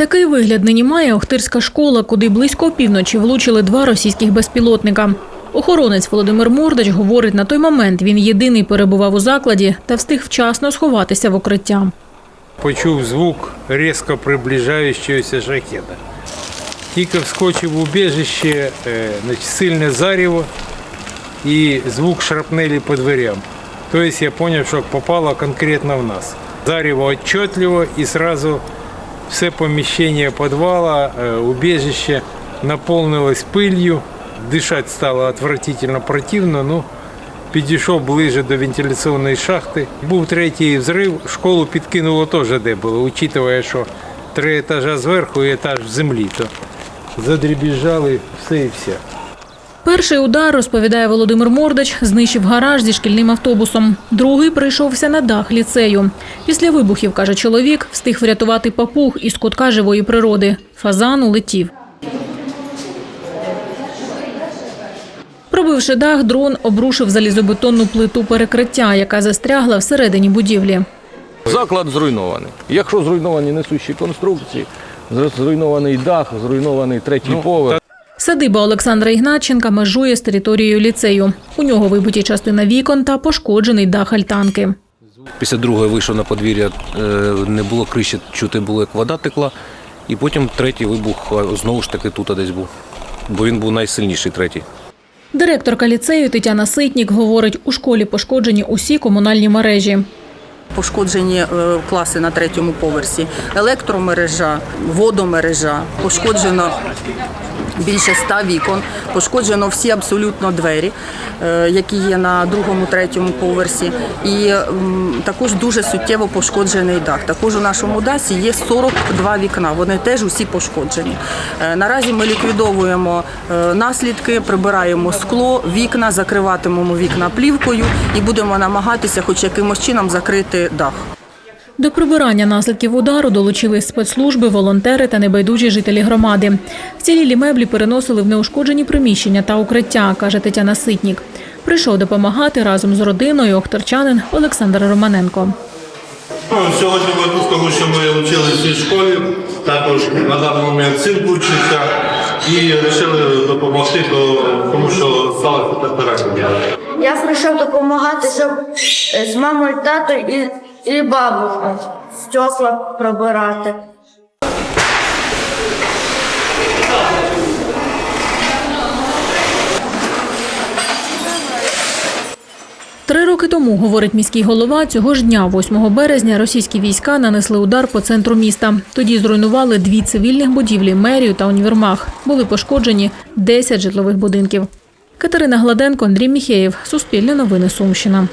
Такий вигляд нині має Охтирська школа, куди близько опівночі влучили два російських безпілотника. Охоронець Володимир Мордач говорить, на той момент він єдиний перебував у закладі та встиг вчасно сховатися в укриття. Почув звук різко приближаючогося шахеда. Тільки вскочив в убіжище, е, значить, сильне зарево і звук шрапнелі по дверям. Тобто я зрозумів, що попало конкретно в нас. Зарево отчетливо і одразу все поміщення підвала, убежище убіжище наповнилось пилью, дышать стало отвратительно противно. но Підійшов ближе до вентиляційної шахти. Був третій взрив, школу підкинуло теж де було, учитывая, що три етажа зверху і етаж в землі, то задрібіжали все і вся. Перший удар, розповідає Володимир Мордач, знищив гараж зі шкільним автобусом. Другий прийшовся на дах ліцею. Після вибухів, каже чоловік, встиг врятувати папуг із кутка живої природи. Фазан улетів. Пробивши дах, дрон обрушив залізобетонну плиту перекриття, яка застрягла всередині будівлі. Заклад зруйнований. Якщо зруйновані несущі конструкції, зруйнований дах, зруйнований третій поверх. Садиба Олександра Ігнатченка межує з територією ліцею. У нього вибиті частина вікон та пошкоджений дах альтанки. Після другої вийшов на подвір'я, е, не було криші, чути було, як вода текла. І потім третій вибух знову ж таки тут десь був. Бо він був найсильніший третій. Директорка ліцею Тетяна Ситнік говорить, у школі пошкоджені усі комунальні мережі. Пошкоджені е, класи на третьому поверсі, електромережа, водомережа, пошкоджено більше ста вікон, пошкоджено всі абсолютно двері, е, які є на другому, третьому поверсі. І також дуже суттєво пошкоджений дах. Також у нашому дасі є 42 вікна. Вони теж усі пошкоджені. Е, Наразі ми ліквідовуємо е, наслідки, прибираємо скло, вікна, закриватимемо вікна плівкою і будемо намагатися, хоч якимось чином, закрити дах. До прибирання наслідків удару долучились спецслужби, волонтери та небайдужі жителі громади. Вцілілі меблі переносили в неушкоджені приміщення та укриття, каже Тетяна Ситнік. Прийшов допомагати разом з родиною охтарчанин Олександр Романенко. Ну, Сьогодні ми тут, тому що ми вчилися в школі, також на даний момент син вчиться і вирішили допомогти, то- тому що сталося так. Я прийшов допомагати, щоб з мамою, татою і, і бабушкою стекла пробирати. Три роки тому, говорить міський голова, цього ж дня, 8 березня, російські війська нанесли удар по центру міста. Тоді зруйнували дві цивільних будівлі, мерію та універмаг. Були пошкоджені 10 житлових будинків. Катерина Гладенко, Андрій Міхеєв. Суспільне новини Сумщина.